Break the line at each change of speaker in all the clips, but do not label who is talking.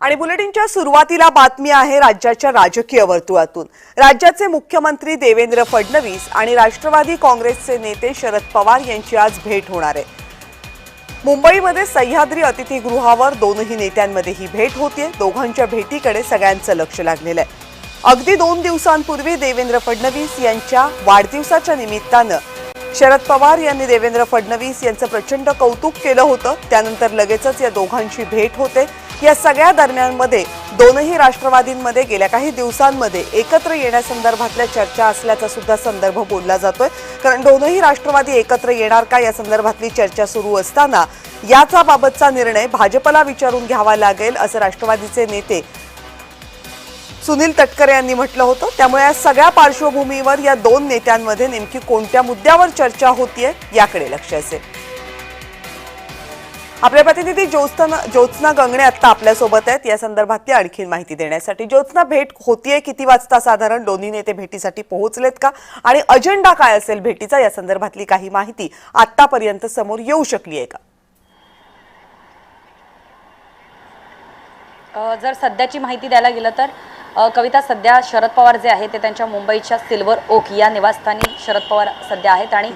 आणि बुलेटिनच्या सुरुवातीला बातमी आहे राज्याच्या राजकीय वर्तुळातून. राज्याचे मुख्यमंत्री देवेंद्र फडणवीस आणि राष्ट्रवादी काँग्रेसचे नेते शरद पवार यांची आज भेट होणार आहे. मुंबईमध्ये सह्याद्री अतिथीगृहावर दोनही नेत्यांमध्ये ही भेट होतीये. दोघांच्या भेटीकडे सगळ्यांचं लक्ष लागलेलं आहे. अगदी दोन दिवसांपूर्वी देवेंद्र फडणवीस यांच्या वाढदिवसाच्या निमित्तानं शरद पवार यांनी देवेंद्र फडणवीस यांचं प्रचंड कौतुक केलं होतं. त्यानंतर लगेचच या दोघांची भेट होते. या सगळ्या दरम्यानमध्ये दोनही राष्ट्रवादींमध्ये गेल्या काही दिवसांमध्ये एकत्र येण्यासंदर्भातल्या चर्चा असल्याचा सुद्धा संदर्भ बोलला जातोय. कारण दोनही राष्ट्रवादी एकत्र येणार का या संदर्भातली चर्चा सुरू असताना याचा बाबतचा निर्णय भाजपला विचारून घ्यावा लागेल असं राष्ट्रवादीचे नेते सुनील तटकरे यांनी म्हटलं होतं. त्यामुळे या सगळ्या पार्श्वभूमीवर या दोन नेत्यांमध्ये नेमकी कोणत्या मुद्द्यावर चर्चा होतीये याकडे लक्ष असेल. आपल्या प्रतिनिधी ज्योत्स्ना ज्योत्सना गंगणे आता आपल्यासोबत आहेत. या संदर्भातली आणखी माहिती देण्यासाठी. ज्योत्स्ना भेट होतीये किती वाजता साधारण? दोन्ही नेते भेटीसाठी पोहोचलेत का? आणि अजेंडा काय असेल भेटीचा? या संदर्भातली काही माहिती आतापर्यंत समोर येऊ शकली आहे का
जर सध्याची माहिती द्यायला गेलं तर कविता सध्या शरद पवार जे आहे ते त्यांच्या मुंबईच्या सिल्वर ओक या निवासस्थानी शरद पवार सध्या आहेत. आणि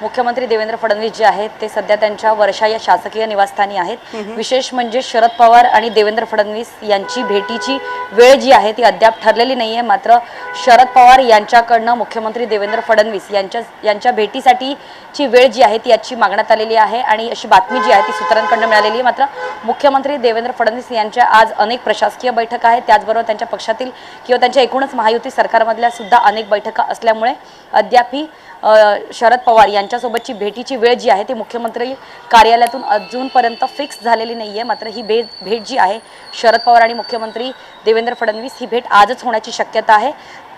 मुख्यमंत्री देवेंद्र फडणवीस जे आहेत ते सध्या त्यांच्या वर्षा या शासकीय निवासस्थानी आहेत. विशेष म्हणजे शरद पवार आणि देवेंद्र फडणवीस यांची भेटीची वेळ जी आहे ती अद्याप ठरलेली नाही आहे मात्र शरद पवार यांच्याकडनं मुख्यमंत्री देवेंद्र फडणवीस यांच्या यांच्या भेटीसाठीची वेळ जी आहे ती याची मागण्यात आलेली आहे आणि अशी बातमी जी आहे ती सूत्रांकडनं मिळालेली आहे. मात्र मुख्यमंत्री देवेंद्र फडणवीस यांच्या आज अनेक प्रशासकीय बैठका आहेत. त्याचबरोबर त्यांच्या पक्षातील किंवा त्यांच्या एकूणच महायुती सरकारमधल्या सुद्धा अनेक बैठका असल्यामुळे अद्यापही शरद पवार यांच्यासोबतची भेटीची वेळ जी आहे ती मुख्यमंत्री कार्यालयातून अजूनपर्यंत फिक्स झालेली नाही आहे मात्र ही भे भेट जी आहे शरद पवार आणि मुख्यमंत्री देवेंद्र फडणवीस ही भेट आजच होण्याची शक्यता आहे.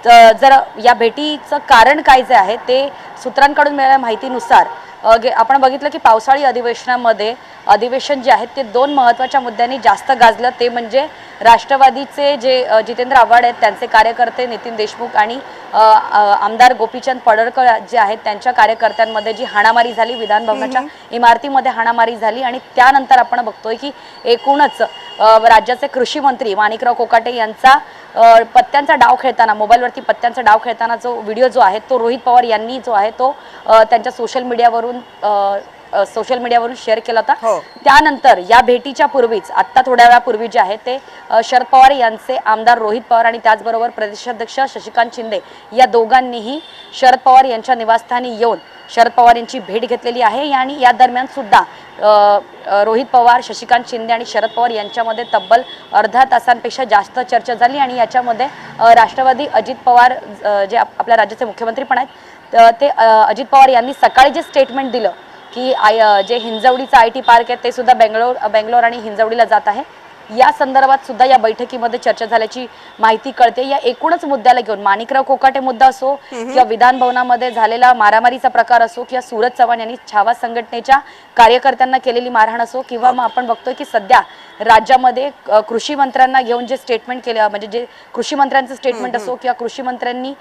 तर जर या भेटीचं कारण काय जे आहे ते सूत्रांकडून मिळाल्या माहितीनुसार आपण बघितलं की पावसाळी अधिवेशनामध्ये अधिवेशन जे आहे ते दोन महत्त्वाच्या मुद्द्यांनी जास्त गाजलं. ते म्हणजे राष्ट्रवादीचे जे जितेंद्र आव्हाड आहेत त्यांचे कार्यकर्ते नितीन देशमुख आणि आमदार गोपीचंद पडळकर जे आहेत त्यांच्या कार्यकर्त्यांमध्ये जी हाणामारी झाली विधान भवनाच्या इमारतीमध्ये हाणामारी झाली आणि त्यानंतर आपण बघतोय की एकूणच राज्याचे कृषी मंत्री माणिकराव कोकाटे यांचा पत्त्यांचा डाव खेळताना मोबाईलवरती पत्त्यांचा डाव खेळताना जो व्हिडिओ जो आहे तो रोहित पवार यांनी जो आहे तो त्यांच्या सोशल मीडियावरून सोशल मीडियावरून शेअर केला
हो.
होता त्यानंतर या भेटीच्या पूर्वीच आत्ता थोड्या वेळापूर्वी जे आहे ते शरद पवार यांचे आमदार रोहित पवार आणि त्याचबरोबर प्रदेशाध्यक्ष शशिकांत शिंदे या दोघांनीही शरद पवार यांच्या निवासस्थानी येऊन शरद पवार यांची भेट घेतलेली आहे. आणि या दरम्यान सुद्धा रोहित पवार शशिकांत शिंदे आणि शरद पवार यांच्यामध्ये तब्बल अर्धा तासांपेक्षा जास्त चर्चा झाली आणि याच्यामध्ये राष्ट्रवादी अजित पवार जे आप- आपल्या राज्याचे मुख्यमंत्री पण आहेत ते अजित पवार यांनी सकाळी जे स्टेटमेंट दिलं की आय जे हिंजवडीचं आय टी पार्क आहे ते सुद्धा बेंगलोर बेंगलोर आणि हिंजवडीला जात आहे. या संदर्भात सुद्धा या बैठकीमध्ये चर्चा झाल्याची माहिती कळते. या एकूणच मुद्द्याला घेऊन माणिकराव कोकाटे मुद्दा असो किंवा विधान भवनामध्ये झालेला मारामारीचा प्रकार असो किंवा सूरज चव्हाण यांनी छावा संघटनेच्या कार्यकर्त्यांना केलेली मारहाण असो किंवा मग आपण बघतोय की सध्या राज्यामध्ये कृषी मंत्र्यांना घेऊन जे स्टेटमेंट केलं म्हणजे जे कृषी मंत्र्यांचं स्टेटमेंट असो किंवा कृषी मंत्र्यांनी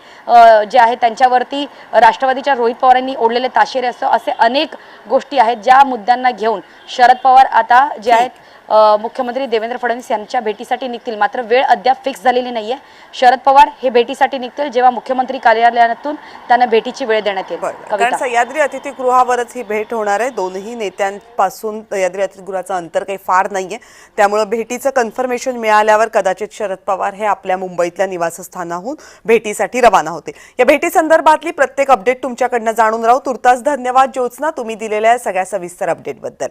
जे आहे त्यांच्यावरती राष्ट्रवादीच्या रोहित पवारांनी ओढलेले ताशेरे असो असे अनेक गोष्टी आहेत ज्या मुद्द्यांना घेऊन शरद पवार आता जे आहेत मुख्यमंत्री देवेंद्र फडणवीस यांच्या भेटीसाठी निघतील. मात्र वेळ अद्याप फिक्स झालेली नाहीये. शरद पवार हे भेटीसाठी निघतील जेव्हा मुख्यमंत्री कार्यालयातून त्यांना भेटीची वेळ देण्यात येईल.
सह्याद्री अतिथीगृहावरच ही भेट होणार आहे. दोनही नेत्यांपासून सह्याद्री अतिथीगृहाचं अंतर काही फार नाहीये. त्यामुळं भेटीचं कन्फर्मेशन मिळाल्यावर कदाचित शरद पवार हे आपल्या मुंबईतल्या निवासस्थानाहून भेटीसाठी रवाना होतील. या भेटी संदर्भातली प्रत्येक अपडेट तुमच्याकडनं जाणून राहू. तुर्तास धन्यवाद ज्योत्स्ना तुम्ही दिलेल्या सगळ्या सविस्तर अपडेटबद्दल